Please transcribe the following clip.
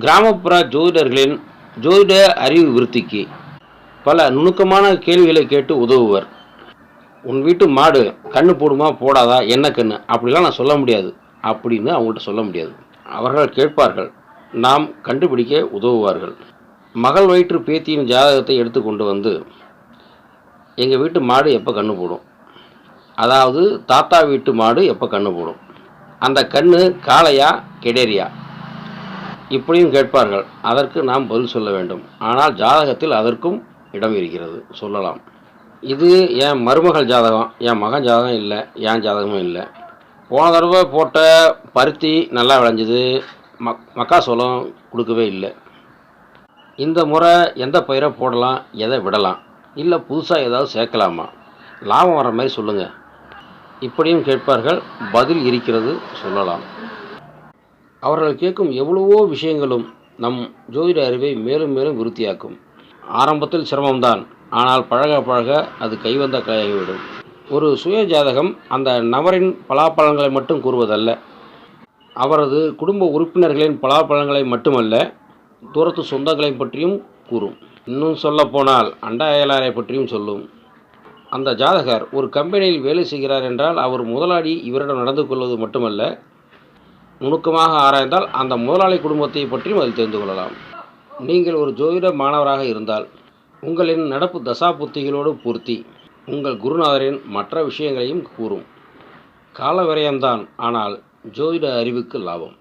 கிராமப்புற ஜோதிடர்களின் ஜோதிட அறிவு விருத்திக்கு பல நுணுக்கமான கேள்விகளை கேட்டு உதவுவர். உன் வீட்டு மாடு கண்ணு போடுமா போடாதா என்ன கண்ணு? அப்படிலாம் நான் சொல்ல முடியாது. அப்படின்னு அவங்கள்ட்ட சொல்ல முடியாது. அவர்கள் கேட்பார்கள். நாம் கண்டுபிடிக்க உதவுவார்கள். மகள் வயிற்று பேத்தியின் ஜாதகத்தை எடுத்து கொண்டு வந்து எங்கள் வீட்டு மாடு எப்போ கண்ணு போடும்? அதாவது தாத்தா வீட்டு மாடு எப்போ கண்ணு போடும்? அந்த கண்ணு காளையா கெடேரியா? இப்படியும் கேட்பார்கள். அதற்கு நாம் பதில் சொல்ல வேண்டும். ஆனால் ஜாதகத்தில் அதற்கும் இடம் இருக்கிறது. சொல்லலாம். இது என் மருமகள் ஜாதகம். என் மகன் ஜாதகம் இல்லை. என் ஜாதகமும் இல்லை. போன தடவை போட்ட பருத்தி நல்லா விளைஞ்சது. மக் மக்காசோளம் கொடுக்கவே இல்லை. இந்த முறை எந்த பயிரை போடலாம்? எதை விடலாம்? இல்லை புதுசாக ஏதாவது சேர்க்கலாமா? லாபம் வர மாதிரி சொல்லுங்கள் இப்படியும் கேட்பார்கள். பதில் இருக்கிறது சொல்லலாம். அவர்கள் கேட்கும் எவ்வளவோ விஷயங்களும் நம் ஜோதிட அறிவை மேலும் மேலும் விருத்தியாக்கும். ஆரம்பத்தில் சிரமம்தான். ஆனால் பழக பழக அது கைவந்த கலையாகிவிடும். ஒரு சுய ஜாதகம் அந்த நபரின் பலாப்பழங்களை மட்டும் கூறுவதல்ல. அவரது குடும்ப உறுப்பினர்களின் பலாப்பழங்களை மட்டுமல்ல தூரத்து சொந்தங்களை பற்றியும் கூறும். இன்னும் சொல்லப்போனால் அண்டா அயலாரை பற்றியும் சொல்லும். அந்த ஜாதகர் ஒரு கம்பெனியில் வேலை செய்கிறார் என்றால் அவர் முதலாளி இவரிடம் நடந்து கொள்வது மட்டுமல்ல நுணுக்கமாக ஆராய்ந்தால் அந்த முதலாளி குடும்பத்தை பற்றியும் அதில் தெரிந்து கொள்ளலாம். நீங்கள் ஒரு ஜோதிட மாணவராக இருந்தால் உங்களின் நடப்பு தசா புத்திகளோடு பூர்த்தி உங்கள் குருநாதரின் மற்ற விஷயங்களையும் கூறும். கால விரயம்தான் ஆனால் ஜோதிட அறிவுக்கு லாபம்.